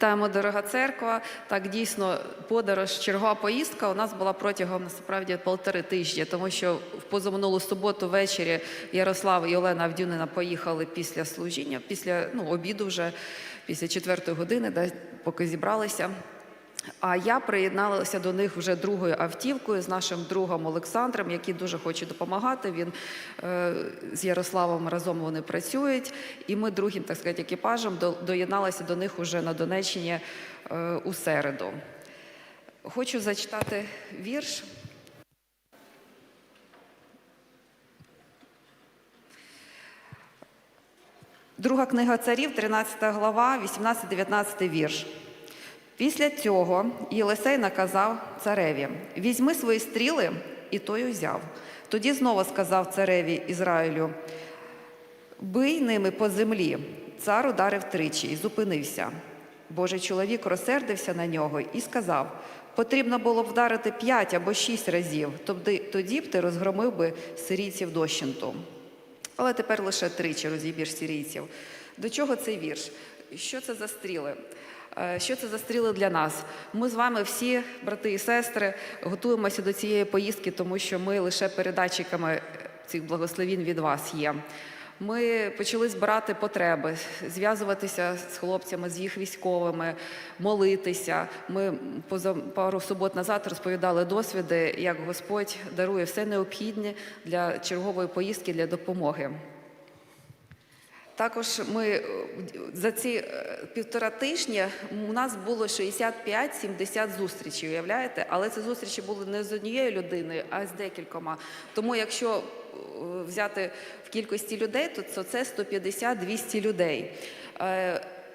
Вітаємо, дорога церква. Так, дійсно, подорож, чергова поїздка у нас була протягом насправді полтори тижні, тому що в позаминулу суботу ввечері Ярослав і Олена Авдюнина поїхали після служіння, після ну, обіду вже, після четвертої години, де поки зібралися. А я приєдналася до них вже другою автівкою з нашим другом Олександром, який дуже хоче допомагати. Він е, з Ярославом разом вони працюють, і ми другим, так сказати, екіпажем до- доєдналися до них уже на Донеччині е, у середу. Хочу зачитати вірш. Друга книга царів, 13 глава, 18-19 вірш. Після цього Єлисей наказав цареві: візьми свої стріли, і той узяв. Тоді знову сказав цареві Ізраїлю: бий ними по землі. Цар ударив тричі і зупинився. Божий чоловік розсердився на нього і сказав: потрібно було б вдарити п'ять або шість разів, тоді, б ти розгромив би сирійців дощенту. Але тепер лише тричі розіб'єш сирійців. До чого цей вірш? Що це за стріли? Е, Що це за стріли для нас? Ми з вами всі, брати і сестри, готуємося до цієї поїздки, тому що ми лише передатчиками цих благословін від вас є. Ми почали збирати потреби, зв'язуватися з хлопцями, з їх військовими, молитися. Ми поза пару субот назад розповідали досвіди, як Господь дарує все необхідне для чергової поїздки для допомоги. Також ми е, за ці е, півтора тижні у нас було 65-70 зустрічей, уявляєте? Але ці зустрічі були не з однією людиною, а з декількома. Тому якщо е, взяти в кількості людей, то це- це 150-200 людей.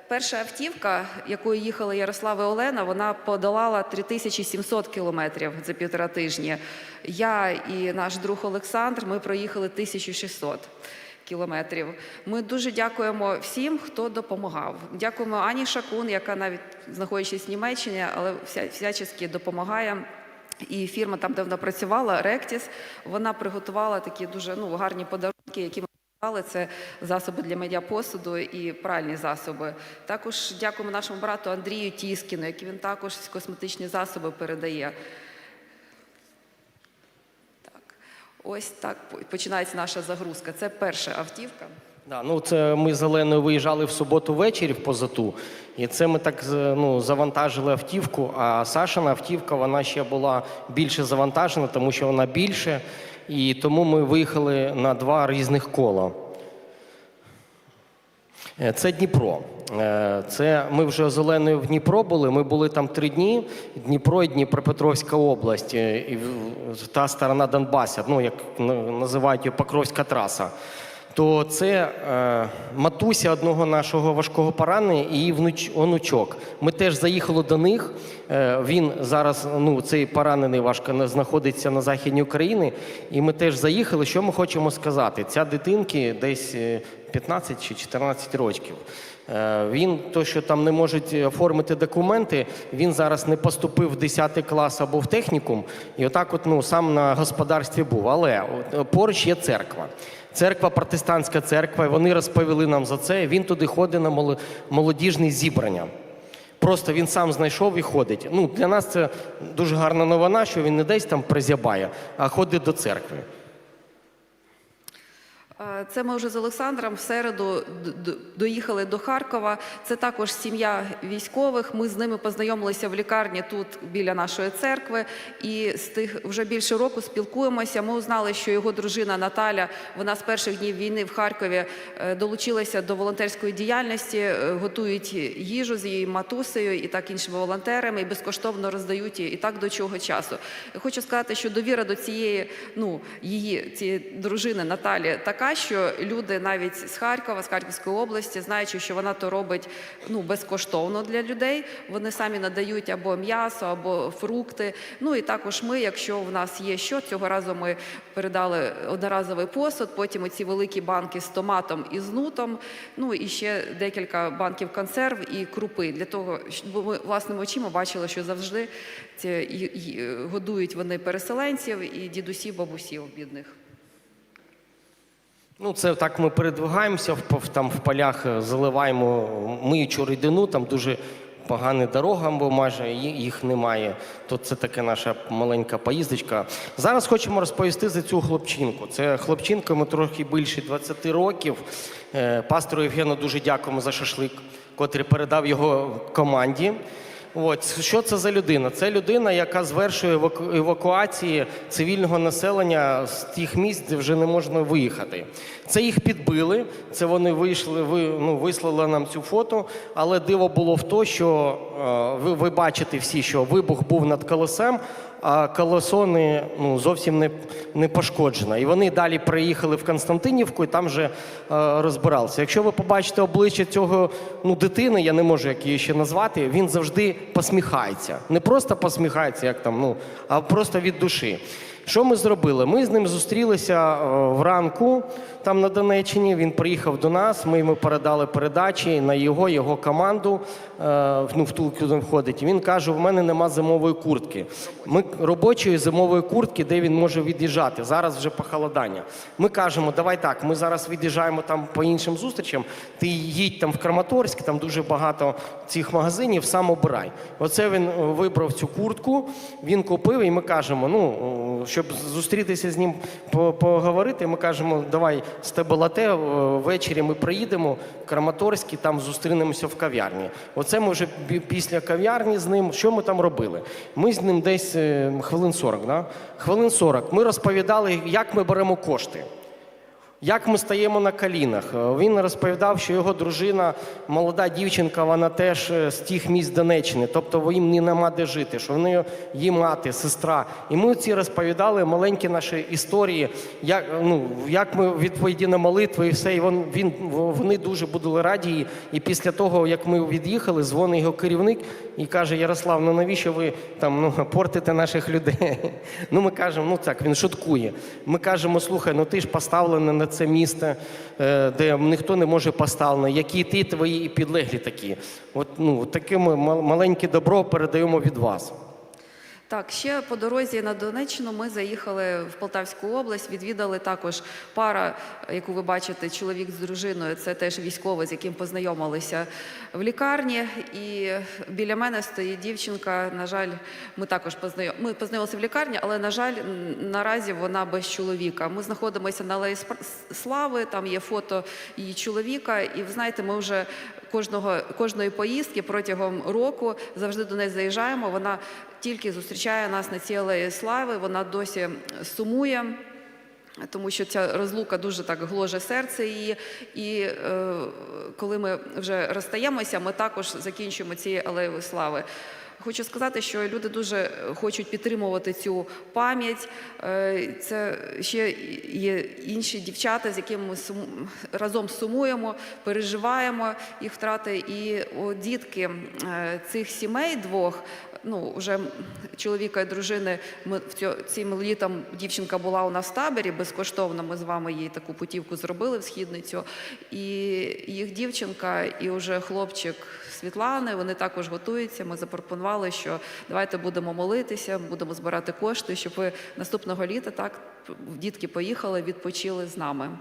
Перша автівка, якою їхали Ярослав і Олена, вона подолала 3700 кілометрів за півтора тижні. Я і наш друг Олександр ми проїхали 1600 кілометрів. Ми дуже дякуємо всім, хто допомагав. Дякуємо Ані Шакун, яка навіть знаходячись в Німеччині, але вся, всячески допомагає. І фірма, там, де вона працювала, Ректіс, вона приготувала такі дуже ну, гарні подарунки, які ми придбали. це засоби для миття посуду і пральні засоби. Також дякуємо нашому брату Андрію Тіскіну, який він також косметичні засоби передає. Так, ось так починається наша загрузка. Це перша автівка. Да, ну це ми з Оленою виїжджали в суботу ввечері в позату, і це ми так ну, завантажили автівку. А Сашина автівка вона ще була більше завантажена, тому що вона більше. І тому ми виїхали на два різних кола. Е, Це Дніпро. Е, Це ми вже з Оленою в Дніпро були. Ми були там три дні. Дніпро і Дніпропетровська область, е, і та сторона Донбаса, ну як називають її Покровська траса. То це е, матуся одного нашого важкого поранення і її внуч, онучок. Ми теж заїхали до них. Е, він зараз, ну цей поранений важко на- знаходиться на західній Україні. І ми теж заїхали. Що ми хочемо сказати? Ця дитинки десь е, 15 чи 14 років. Е, Він то, що там не можуть оформити документи, він зараз не поступив в 10 клас або в технікум, і отак, от ну сам на господарстві був. Але поруч є церква. Церква, протестантська церква. і Вони розповіли нам за це. Він туди ходить на моло- молодіжні зібрання. Просто він сам знайшов і ходить. Ну, для нас це дуже гарна новина, що він не десь там призябає, а ходить до церкви. Е, Це ми вже з Олександром в середу доїхали до Харкова. Це також сім'я військових. Ми з ними познайомилися в лікарні тут біля нашої церкви. І з тих вже більше року спілкуємося. Ми узнали, що його дружина Наталя, вона з перших днів війни в Харкові е, долучилася до волонтерської діяльності, е, готують їжу з її матусею і так іншими волонтерами, і безкоштовно роздають її. І так до чого часу. Хочу сказати, що довіра до цієї, ну її цієї дружини Наталі така, що люди навіть з Харкова, з Харківської області, знаючи, що вона то робить ну безкоштовно для людей, вони самі надають або м'ясо, або фрукти. Ну і також ми, якщо в нас є що, цього разу ми передали одноразовий посуд, потім оці великі банки з томатом і з нутом, ну і ще декілька банків консерв і крупи для того, щоб ми власними очима бачили, що завжди ці і- і годують вони переселенців і дідусів, бабусів бідних. Ну, це так ми передвигаємося в, там в полях, е, заливаємо миючу рідину, там дуже погані дорогам, бо майже їх немає. То це така наша маленька поїздочка. Зараз хочемо розповісти за цю хлопчинку. Це хлопчинка, йому трохи більше 20 років. Е, Пастору Євгену дуже дякуємо за шашлик, котрий передав його команді. От що це за людина? Це людина, яка звершує еваку- евакуації цивільного населення з тих місць, де вже не можна виїхати. Це їх підбили. Це вони вийшли, ви ну вислали нам цю фото. Але диво було в то, що е, ви, ви бачите всі, що вибух був над колесем. А колесо ну, зовсім не, не пошкоджено. І вони далі приїхали в Константинівку і там вже е, розбиралися. Якщо ви побачите обличчя цього ну, дитини, я не можу як її ще назвати, він завжди посміхається. Не просто посміхається, як там, ну, а просто від душі. Що ми зробили? Ми з ним зустрілися е, вранку там на Донеччині. Він приїхав до нас. Ми йому передали передачі на його, його команду. е, Ну, в ту, куди входить. Він каже: в мене нема зимової куртки. Ми робочої зимової куртки, де він може від'їжджати. Зараз вже похолодання. Ми кажемо, давай так. Ми зараз від'їжджаємо там по іншим зустрічам. Ти їдь там в Краматорськ, там дуже багато цих магазинів, сам обирай. Оце він е, вибрав цю куртку, він купив, і ми кажемо, ну, е, щоб зустрітися з ним поговорити, ми кажемо, давай з тебе е, ввечері ми приїдемо в Краматорськ, і там зустрінемося в кав'ярні. Оце ми вже після кав'ярні з ним, що ми там робили? Ми з ним десь е, хвилин 40, да? хвилин 40. Ми розповідали, як ми беремо кошти. Як ми стаємо на колінах? Е, Він розповідав, що його дружина, молода дівчинка, вона теж е, з тих міст Донеччини, тобто їм не нема де жити, що в неї її мати, сестра. І ми ці розповідали маленькі наші історії, як, ну, як ми відповіді на молитви і все. І він, він, вони дуже були раді. І після того, як ми від'їхали, дзвонить його керівник і каже: Ярослав, ну навіщо ви там ну, портите наших людей? Ну, ми кажемо, ну так, він шуткує. Ми кажемо, слухай, ну ти ж поставлений на це місце, е, де ніхто не може поставлено, які ти твої підлеглі такі. От ну, таке маленьке добро передаємо від вас. Так, ще по дорозі на Донеччину ми заїхали в Полтавську область, відвідали також пара, яку ви бачите, чоловік з дружиною. Це теж військовий, з яким познайомилися в лікарні. І біля мене стоїть дівчинка. На жаль, ми також познайом... ми познайомилися в лікарні, але на жаль, наразі вона без чоловіка. Ми знаходимося на Алеї Слави. Там є фото її чоловіка. І ви знаєте, ми вже кожного кожної поїздки протягом року завжди до неї заїжджаємо. Вона тільки зустрічає нас на цій алеї слави. Вона досі сумує. Тому що ця розлука дуже так гложе серце її. І е, коли ми вже розстаємося, ми також закінчуємо цією алеєю слави. Хочу сказати, що люди дуже хочуть підтримувати цю пам'ять. Е, Це ще є інші дівчата, з якими ми сум- разом сумуємо, переживаємо їх втрати. І о, дітки е, цих сімей двох, ну вже чоловіка і дружини, ми в цим літом дівчинка була у нас в таборі безкоштовно. Ми з вами їй таку путівку зробили в східницю. І їх дівчинка, і вже хлопчик Світлани, вони також готуються. Ми запропонували, що давайте будемо молитися, будемо збирати кошти, щоб ви наступного літа так дітки поїхали, відпочили з нами.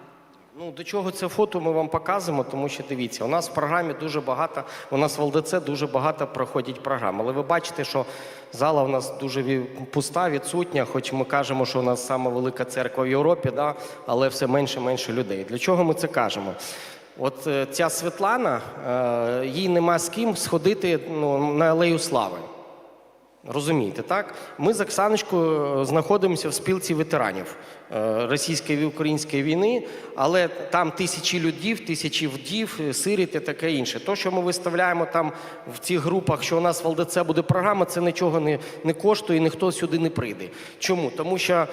Ну, до чого це фото ми вам показуємо, тому що дивіться, у нас в програмі дуже багато, у нас в ЛДЦ дуже багато проходять програм. Але ви бачите, що зала у нас дуже пуста, відсутня, хоч ми кажемо, що у нас сама велика церква в Європі, да, але все менше і менше людей. Для чого ми це кажемо? От е, ця Світлана, е, їй нема з ким сходити ну, на алею слави. Розумієте, так? Ми з Оксаночкою е, знаходимося в спілці ветеранів е, російської і української війни, але там тисячі людей, тисячі вдів, е, сиріт і таке інше. То, що ми виставляємо там в цих групах, що у нас в ЛДЦ буде програма, це нічого не, не коштує, і ніхто сюди не прийде. Чому? Тому що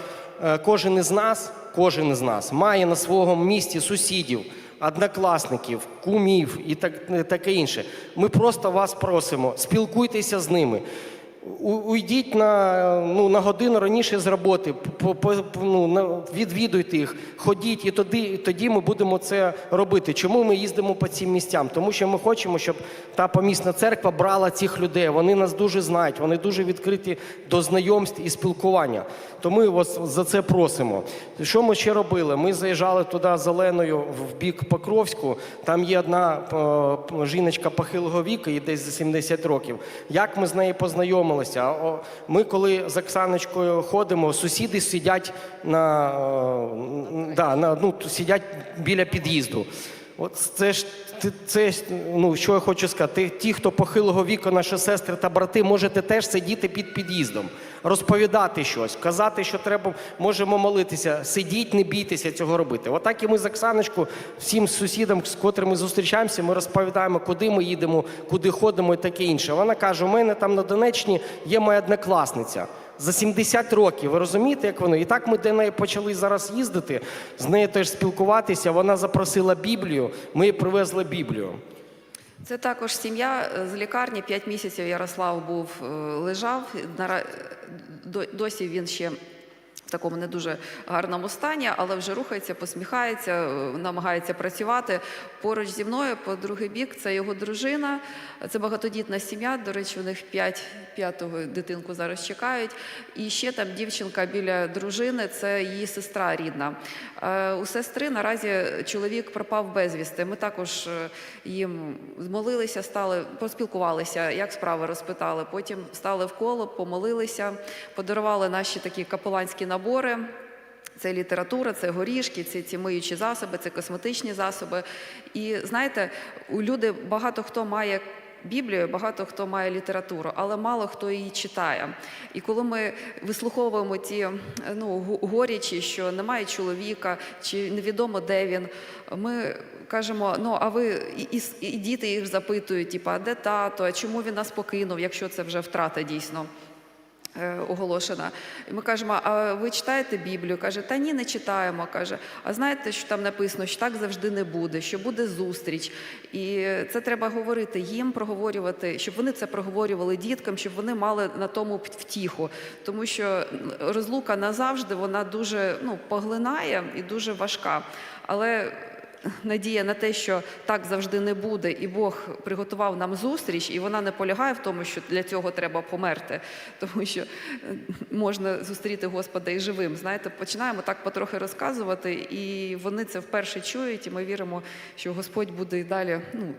кожен із нас, кожен із нас має на своєму місці сусідів. Однокласників, кумів і так, таке інше. Ми просто вас просимо, спілкуйтеся з ними. Уйдіть на, ну, на годину раніше з роботи, по- ну, відвідуйте їх, ходіть, і тоді, тоді ми будемо це робити. Чому ми їздимо по цим місцям? Тому що ми хочемо, щоб та помісна церква брала цих людей. Вони нас дуже знають, вони дуже відкриті до знайомств і спілкування. То ми вас за це просимо. Що ми ще робили? Ми заїжджали туди зеленою в бік Покровську. Там є одна е, жіночка похилого віку, їй десь за 70 років. Як ми з нею познайомилися? О, Ми, коли з Оксаночкою ходимо, сусіди сидять на, да, на ну, сидять біля під'їзду. От це ж це ну що я хочу сказати. Ті, хто похилого віку, наші сестри та брати, можете теж сидіти під під'їздом, розповідати щось, казати, що треба, можемо молитися. Сидіть, не бійтеся цього робити. Отак і ми з Оксаночкою, всім сусідам, з котрими зустрічаємося, ми розповідаємо, куди ми їдемо, куди ходимо і таке інше. Вона каже: у мене там на Донеччині є моя однокласниця. За 70 років, ви розумієте, як воно? І так ми до неї почали зараз їздити, з нею теж спілкуватися. Вона запросила Біблію, ми їй привезли Біблію. Це також сім'я е, з лікарні. П'ять місяців Ярослав був е, лежав. Досі він ще такому не дуже гарному стані, але вже рухається, посміхається, намагається працювати. Поруч зі мною, по другий бік, це його дружина. Це багатодітна сім'я. До речі, у них п'ять п'ятого дитинку зараз чекають. І ще там дівчинка біля дружини, це її сестра рідна. Е, У сестри наразі чоловік пропав безвісти. Ми також е, їм змолилися, стали, поспілкувалися, як справи розпитали. Потім стали в коло, помолилися, подарували наші такі капеланські набори. Це література, це горішки, це ці миючі засоби, це косметичні засоби. І знаєте, у люди багато хто має Біблію, багато хто має літературу, але мало хто її читає. І коли ми вислуховуємо ті ну, горічі, що немає чоловіка, чи невідомо де він, ми кажемо: ну а ви і, і, діти їх запитують, типу, а де тато, а чому він нас покинув, якщо це вже втрата дійсно оголошена. І ми кажемо, а ви читаєте Біблію? Каже, та ні, не читаємо. Каже, а знаєте, що там написано, що так завжди не буде, що буде зустріч. І це треба говорити їм, проговорювати, щоб вони це проговорювали діткам, щоб вони мали на тому втіху. Тому що розлука назавжди вона дуже ну, поглинає і дуже важка. Але надія на те, що так завжди не буде, і Бог приготував нам зустріч, і вона не полягає в тому, що для цього треба померти, тому що е, можна зустріти Господа і живим. Знаєте, починаємо так потрохи розказувати, і вони це вперше чують, і ми віримо, що Господь буде і далі. Ну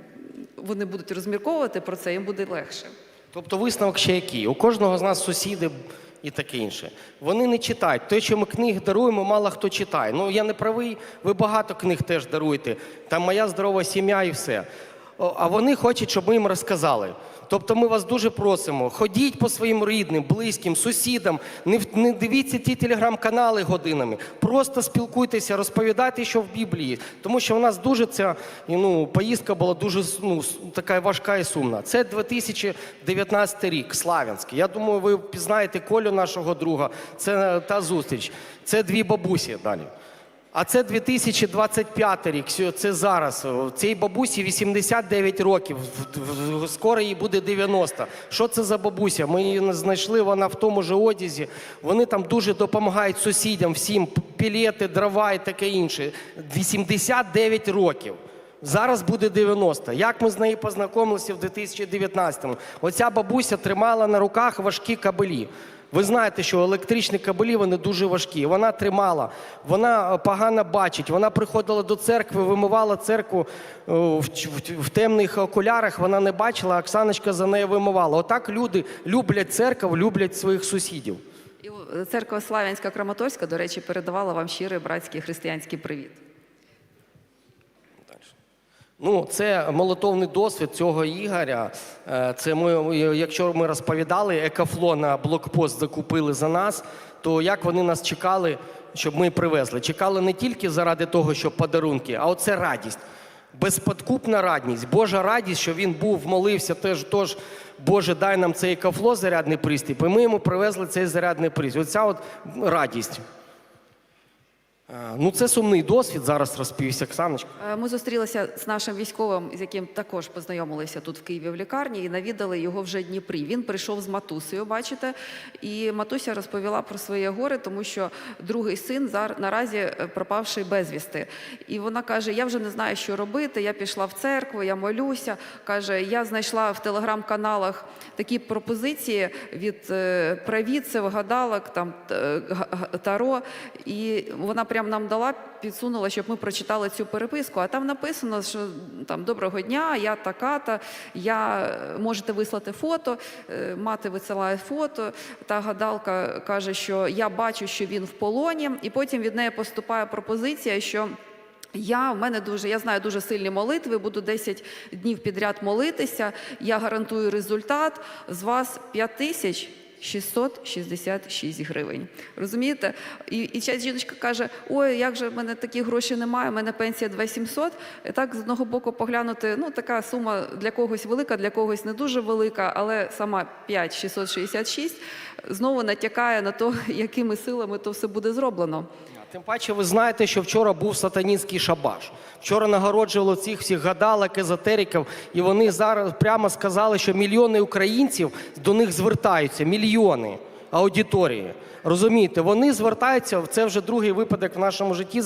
вони будуть розмірковувати про це, їм буде легше. Тобто висновок ще який? У кожного з нас сусіди і таке інше. Вони не читають. Те, що ми книг даруємо, мало хто читає. Ну я не правий, ви багато книг теж даруєте. Там моя здорова сім'я і все. А вони хочуть, щоб ми їм розказали. Тобто ми вас дуже просимо, ходіть по своїм рідним, близьким, сусідам, не, не дивіться ті телеграм-канали годинами. Просто спілкуйтеся, розповідайте, що в Біблії. Тому що у нас дуже ця ну, поїздка була дуже ну, така важка і сумна. Це 2019 рік, Славянський. Я думаю, ви пізнаєте Колю нашого друга. Це та зустріч. Це дві бабусі далі. А це 2025 рік, це зараз. Цій бабусі 89 років, скоро їй буде 90. Що це за бабуся? Ми її знайшли, вона в тому ж одязі. Вони там дуже допомагають сусідям, всім, пілети, дрова і таке інше. 89 років. Зараз буде 90. Як ми з нею познайомилися в 2019-му? Оця бабуся тримала на руках важкі кабелі. Ви знаєте, що електричні кабелі вони дуже важкі. Вона тримала, вона е, погано бачить. Вона приходила до церкви, вимивала церкву е, в, темних окулярах. Вона не бачила, Оксаночка за нею вимивала. Отак люди люблять церкву, люблять своїх сусідів. І е, церква Славянська Краматорська, до речі, передавала вам щирий братський християнський привіт. Ну, це молитовний досвід цього Ігоря. Е, Це ми, якщо ми розповідали, екафло на блокпост закупили за нас, то як вони нас чекали, щоб ми привезли? Чекали не тільки заради того, щоб подарунки, а оце радість. Безподкупна радість, Божа радість, що він був, молився теж, тож, Боже, дай нам цей кафло, зарядний пристрій, і ми йому привезли цей зарядний пристрій. Оця от радість. Е, Ну, це сумний досвід. Зараз розповість Оксаночка. Е, Ми зустрілися з нашим військовим, з яким також познайомилися тут в Києві в лікарні, і навідали його вже Дніпрі. Він прийшов з матусею, бачите, і матуся розповіла про своє горе, тому що другий син зар- наразі е, пропавший безвісти. І вона каже: Я вже не знаю, що робити. Я пішла в церкву, я молюся. каже, я знайшла в телеграм-каналах такі пропозиції від провідців, гадалок, там таро. І вона прям нам дала, підсунула, щоб ми прочитали цю переписку. А там написано, що там доброго дня, я така-та, я можете вислати фото. Е, Мати висилає фото. Та гадалка каже, що я бачу, що він в полоні, і потім від неї поступає пропозиція, що. Я в мене дуже, я знаю дуже сильні молитви, буду 10 днів підряд молитися. Я гарантую результат. З вас 5 тисяч 666 гривень. Розумієте? І, і ця жіночка каже: Ой, як же в мене такі гроші немає, в мене пенсія 2700. І так з одного боку поглянути, ну така сума для когось велика, для когось не дуже велика, але сама 5666 знову натякає на те, якими силами то все буде зроблено. Тим паче, ви знаєте, що вчора був сатанінський шабаш. Вчора нагороджували цих всіх гадалок, езотериків, і вони зараз прямо сказали, що мільйони українців до них звертаються. Мільйони аудиторії. Розумієте, вони звертаються. Це вже другий випадок в нашому житті.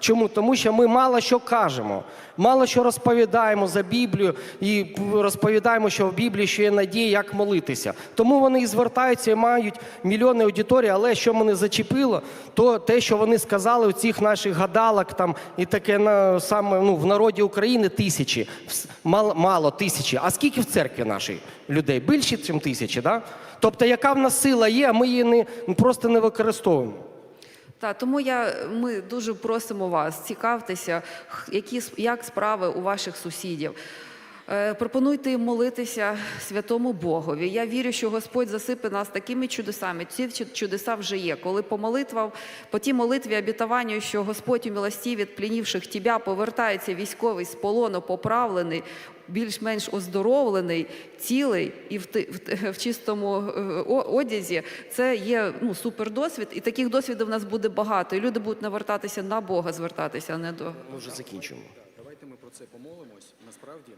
Чому? Тому що ми мало що кажемо, мало що розповідаємо за Біблію і розповідаємо, що в Біблії ще є надія, як молитися. Тому вони і звертаються і мають мільйони аудиторії. Але що мене зачепило, то те, що вони сказали у цих наших гадалок там і таке на саме ну в народі України тисячі, мало, мало тисячі. А скільки в церкві нашій людей? Більше, ніж тисячі, да? Тобто, яка в нас сила є, а ми її не просто не використовуємо. Та тому я ми дуже просимо вас цікавтеся, які як справи у ваших сусідів. Е, Пропонуйте їм молитися святому Богові. Я вірю, що Господь засипе нас такими чудесами. Ці чудеса вже є. Коли по молитвам, по тій молитві обітуванню, що Господь у милості від плінівших тібя повертається військовий з полону, поправлений, більш-менш оздоровлений, цілий і в, ти- в, в чистому е, одязі, це є ну, супердосвід. І таких досвідів у нас буде багато. І люди будуть навертатися на Бога, звертатися, а не до Ми вже закінчуємо. Давайте ми про це помолимось. Насправді,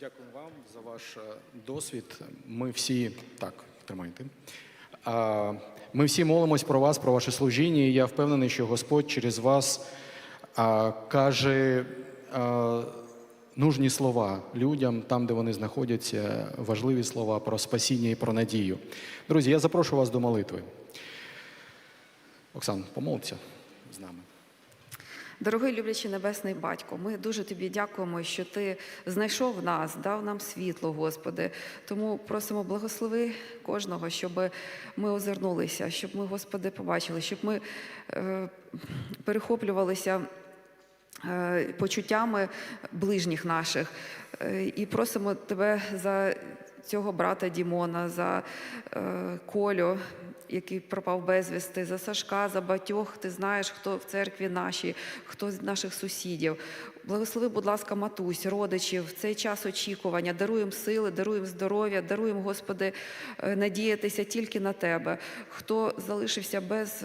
дякую вам за ваш е, досвід. Ми всі так тримайте. Ми всі молимось про вас, про ваше служіння. І я впевнений, що Господь через вас каже нужні слова людям, там, де вони знаходяться, важливі слова про спасіння і про надію. Друзі, я запрошую вас до молитви. Оксан, помолиться з нами. Дорогий люблячий небесний батько, ми дуже тобі дякуємо, що ти знайшов нас, дав нам світло, Господи. Тому просимо благослови кожного, щоб ми озирнулися, щоб ми, Господи, побачили, щоб ми е, перехоплювалися. е, Почуттями ближніх наших Е, і просимо тебе за цього брата Дімона, за е, Колю, який пропав безвісти, за Сашка, за батьох. Ти знаєш, хто в церкві нашій, хто з наших сусідів. Благослови, будь ласка, матусь, родичів в цей час очікування. Даруємо сили, даруємо здоров'я, даруємо, Господи, е, надіятися тільки на тебе. Хто залишився без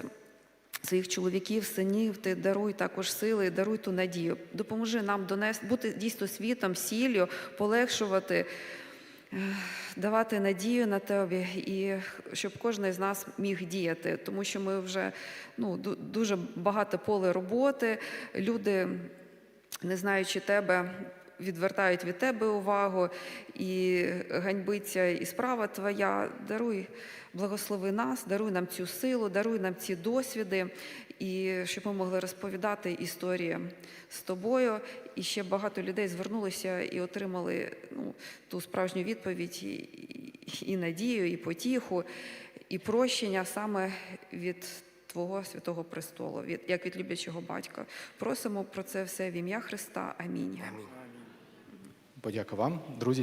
своїх чоловіків, синів, ти даруй також сили, даруй ту надію. Допоможи нам донести, бути дійсно світом, сіллю, полегшувати, давати надію на тебе, і щоб кожен з нас міг діяти, тому що ми вже ну, дуже багато поле роботи. Люди, не знаючи тебе, відвертають від тебе увагу і ганьбиться і справа твоя. Даруй, благослови нас, даруй нам цю силу, даруй нам ці досвіди, і щоб ми могли розповідати історії з тобою. І ще багато людей звернулися і отримали ну, ту справжню відповідь, і, і, надію, і потіху, і прощення саме від. Твого святого престолу, як від люблячого батька, просимо про це все в ім'я Христа. Амінь. Подяка вам, друзі.